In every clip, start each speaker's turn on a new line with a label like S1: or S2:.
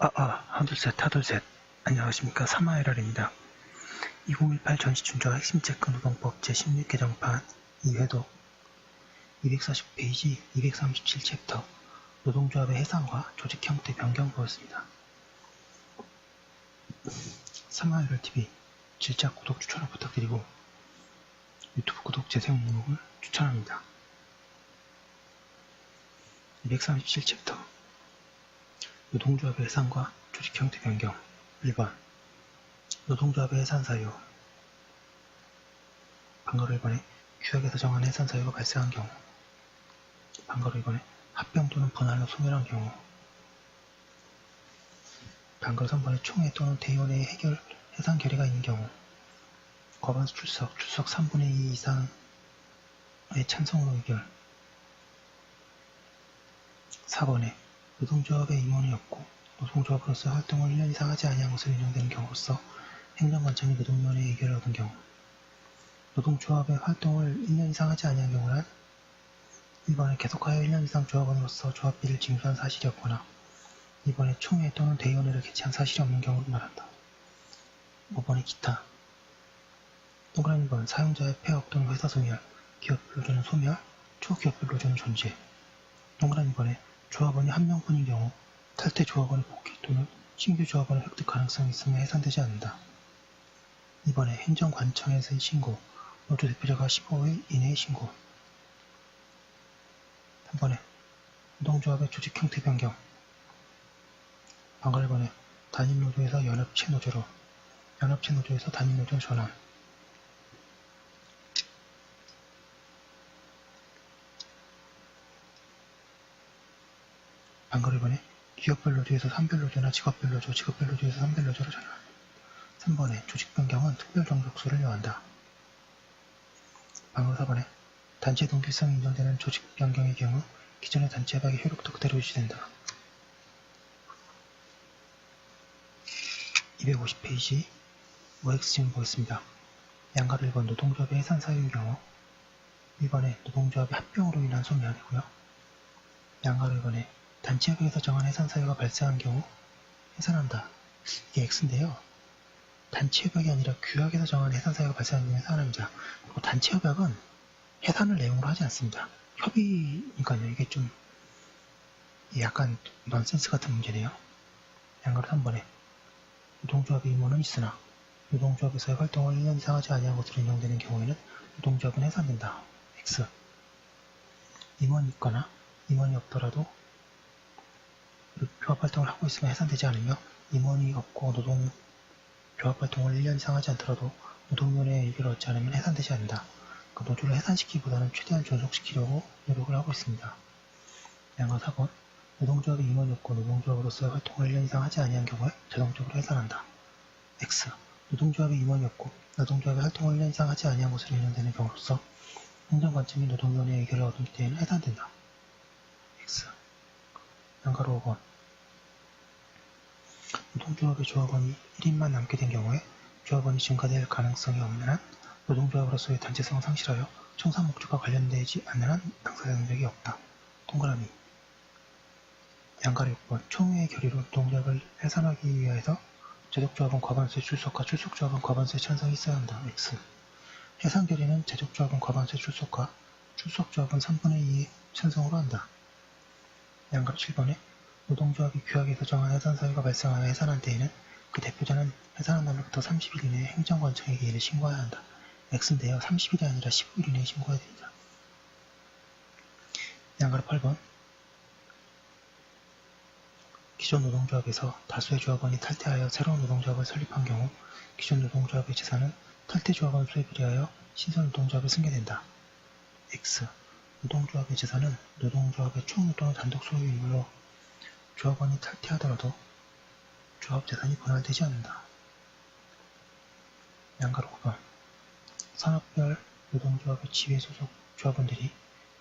S1: 아, 아, 하둘셋, 하둘셋. 안녕하십니까. 사마에랄입니다. 2018 전시춘조와 핵심 체크 노동법 제16개 정판 2회독 240페이지 237챕터 노동조합의 해상과 조직 형태 변경 보였습니다. 사마에랄 TV 질작 구독 추천을 부탁드리고 유튜브 구독 재생 목록을 추천합니다. 237챕터 노동조합의 해산과 조직 형태 변경. 1번. 노동조합의 해산 사유. 방가로 1번에 규약에서 정한 해산 사유가 발생한 경우. 방가로 2번에 합병 또는 분할로 소멸한 경우. 방가로 3번에 총회 또는 대의원의 해결 해산 결의가 있는 경우. 과반수 출석, 출석 3분의 2 이상의 찬성으로 의결. 4번에 노동조합의 임원이 없고 노동조합 으로서 활동을 1년 이상 하지 아니한 것으로 인정되는 경우로서 행정관청이 노동위원회의 의결을 얻은 경우 노동조합의 활동을 1년 이상 하지 아니한 경우는 1번에 계속하여 1년 이상 조합원으로서 조합비를 징수한 사실이 없거나 2번에 총회 또는 대의원회를 개최한 사실이 없는 경우를 말한다. 5번에 기타 동그라미 2번 사용자의 폐업 또는 회사 소멸 기업 근로자는 소멸 초기업 근로자는 존재 동그라미 2번에 조합원이 한 명뿐인 경우 탈퇴 조합원의 복귀 또는 신규 조합원을 획득 가능성이 있으며 해산되지 않는다. 이번에 행정관청에서의 신고, 노조 대표자가 15일 이내의 신고. 3번에 노동조합의 조직 형태 변경. 방가 1번에 단임 노조에서 연합체 노조로, 연합체 노조에서 단임 노조 전환. 방가 1번에 기업별 노조에서 산별 노조나 직업별 노조, 직업별 노조에서 산별 노조로 전환. 3번에 조직 변경은 특별 정족수를 요한다. 방금 4번에 단체 동기성이 인정되는 조직 변경의 경우 기존의 단체 협약의 효력도 그대로 유지된다. 250페이지 OX 질문 보겠습니다. 양가를 1번 노동조합의 해산 사유의 경우 1번에 노동조합의 합병으로 인한 소멸이고요. 양가를 1번에 단체 협약에서 정한 해산 사유가 발생한 경우 해산한다. 이게 X인데요. 단체 협약이 아니라 규약에서 정한 해산 사유가 발생한 경우 해산합니다. 그리고 단체 협약은 해산을 내용으로 하지 않습니다. 협의니까요. 이게 좀 약간 넌센스 같은 문제네요. 양가로 3번에 노동조합의 임원은 있으나 노동조합에서의 활동을 1년 이상 하지 아니한 것으로 인정되는 경우에는 노동조합은 해산된다. X 임원이 있거나 임원이 없더라도 조합 활동을 하고 있으면 해산되지 않으며 임원이 없고 노동 조합 활동을 1년 이상 하지 않더라도 노동위원회의 의결을 얻지 않으면 해산되지 않는다. 그 노조를 해산시키기보다는 최대한 존속시키려고 노력을 하고 있습니다. 양가 4번 노동조합의 임원이 없고 노동조합으로서의 활동을 1년 이상 하지 아니한 경우에 자동적으로 해산한다. X 노동조합의 임원이 없고 노동조합의 활동을 1년 이상 하지 아니한 것으로 인정되는 경우로서 행정관청이 노동위원회의 의결을 얻을 때에는 해산된다. X 양가로 5번 노동조합의 조합원이 1인만 남게 된 경우에 조합원이 증가될 가능성이 없는 한 노동조합으로서의 단체성을 상실하여 청산 목적과 관련되지 않는 한 당사자 능력이 없다. 동그라미 양가로 6번 총회의 결의로 노동조합을 해산하기 위해서 제적조합은 과반수의 출석과 출석조합은 과반수의 찬성이 있어야 한다. X 해산 결의는 제적조합은 과반수의 출석과 출석조합은 3분의 2의 찬성으로 한다. 양가로 7번에 노동조합이 규약에서 정한 해산 사유가 발생하여 해산한 때에는 그 대표자는 해산한 날로부터 30일 이내에 행정관청에게 이를 신고해야 한다. X인데요. 30일이 아니라 15일 이내에 신고해야 됩니다. 양가로 8번 기존 노동조합에서 다수의 조합원이 탈퇴하여 새로운 노동조합을 설립한 경우 기존 노동조합의 재산은 탈퇴 조합원 수에 비례하여 신선 노동조합에 승계된다. X 노동조합의 재산은 노동조합의 또는 단독 소유이므로 조합원이 탈퇴하더라도 조합 재산이 분할되지 않는다. 양가로 9번 산업별 노동조합의 지회 소속 조합원들이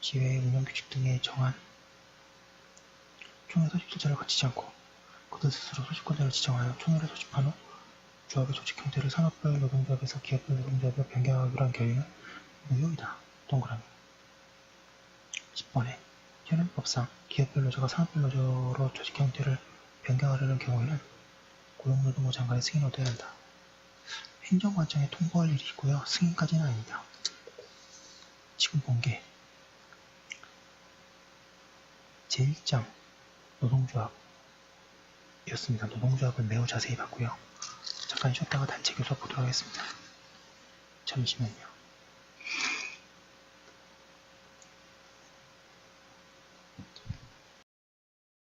S1: 지회의 운영규칙 등에 정한 총회 소집자를 거치지 않고 그들 스스로 소집권자를 지정하여 총회를 소집한 후 조합의 조직 형태를 산업별 노동조합에서 기업별 노동조합으로 변경하기로 한 결의는 무효이다. 동그라미 10번에 현행 법상 기업별 노조가 산업별 노조로 조직 형태를 변경하려는 경우에는 고용노동부 장관의 승인을 얻어야 한다. 행정관청에 통보할 일이 있고요. 승인까지는 아닙니다. 지금 본 게 제1장 노동조합 이었습니다. 노동조합을 매우 자세히 봤고요. 잠깐 쉬었다가 단체 교섭 보도록 하겠습니다. 잠시만요.